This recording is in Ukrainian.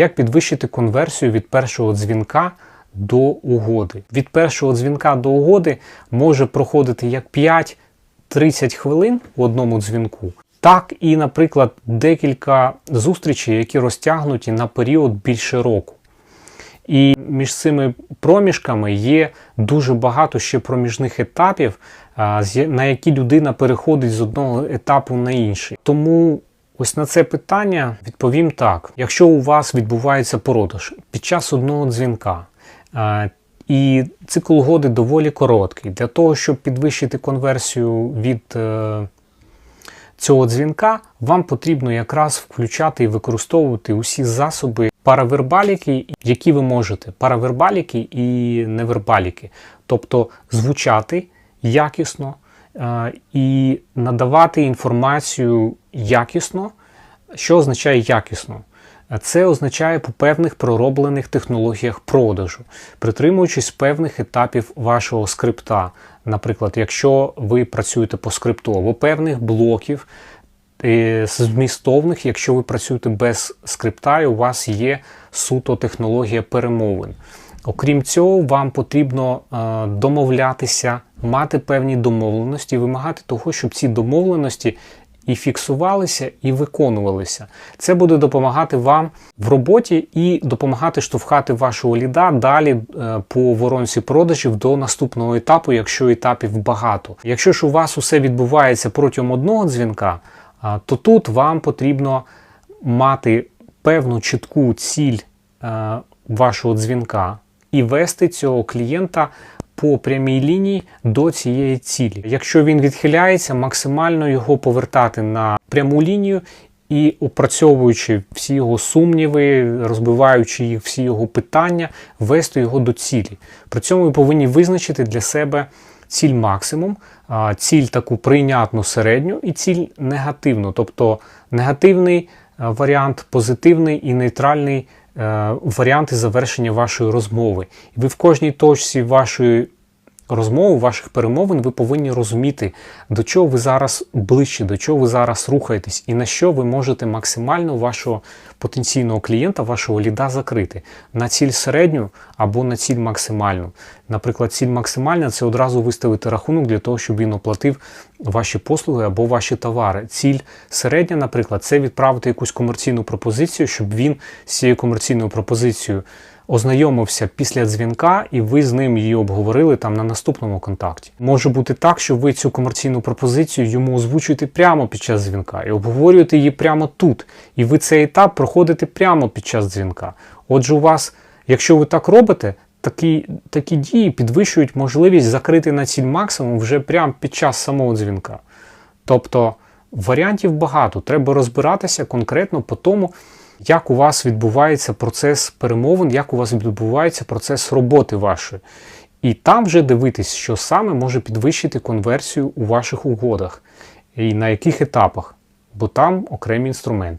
як підвищити конверсію від першого дзвінка до угоди. Від першого дзвінка до угоди може проходити як 5-30 хвилин в одному дзвінку, так і, наприклад, декілька зустрічей, які розтягнуті на період більше року. І між цими проміжками є дуже багато ще проміжних етапів, на які людина переходить з одного етапу на інший. Тому ось на це питання відповім так: якщо у вас відбувається продаж під час одного дзвінка, і цикл угоди доволі короткий, для того, щоб підвищити конверсію від е, цього дзвінка, вам потрібно якраз включати і використовувати усі засоби паравербаліки, які ви можете. Паравербаліки і невербаліки. Тобто звучати якісно е, і надавати інформацію якісно. Що означає якісно? Це означає по певних пророблених технологіях продажу, притримуючись певних етапів вашого скрипта. Наприклад, якщо ви працюєте по скрипту, певних блоків е, змістовних, якщо ви працюєте без скрипта, і у вас є суто технологія перемовин. Окрім цього, вам потрібно е, домовлятися, мати певні домовленості, вимагати того, щоб ці домовленості і фіксувалися, і виконувалися. Це буде допомагати вам в роботі і допомагати штовхати вашого ліда далі е, по воронці продажів до наступного етапу, якщо етапів багато. Якщо ж у вас усе відбувається протягом одного дзвінка, то тут вам потрібно мати певну чітку ціль е, вашого дзвінка і вести цього клієнта по прямій лінії до цієї цілі. Якщо він відхиляється, максимально його повертати на пряму лінію і опрацьовуючи всі його сумніви, розбиваючи їх всі його питання, вести його до цілі. При цьому ви повинні визначити для себе ціль максимум, ціль таку прийнятну середню і ціль негативну, тобто негативний варіант, позитивний і нейтральний варіанти завершення вашої розмови. І ви в кожній точці вашої розмови, ваших перемовин, ви повинні розуміти, до чого ви зараз ближче, до чого ви зараз рухаєтесь, і на що ви можете максимально вашого потенційного клієнта, вашого ліда закрити на ціль середню або на ціль максимальну. Наприклад, ціль максимальна це одразу виставити рахунок для того, щоб він оплатив ваші послуги або ваші товари. Ціль середня, наприклад, це відправити якусь комерційну пропозицію, щоб він з цією комерційною пропозицією ознайомився після дзвінка, і ви з ним її обговорили там на наступному контакті. Може бути так, що ви цю комерційну пропозицію йому озвучуєте прямо під час дзвінка і обговорюєте її прямо тут. І ви цей етап проходите прямо під час дзвінка. Отже, у вас, якщо ви так робите, такі, такі дії підвищують можливість закрити на ціль максимум вже прямо під час самого дзвінка. Тобто варіантів багато. Треба розбиратися конкретно по тому, як у вас відбувається процес перемовин, як у вас відбувається процес роботи вашої. І там вже дивитись, що саме може підвищити конверсію у ваших угодах і на яких етапах, бо там окремі інструменти.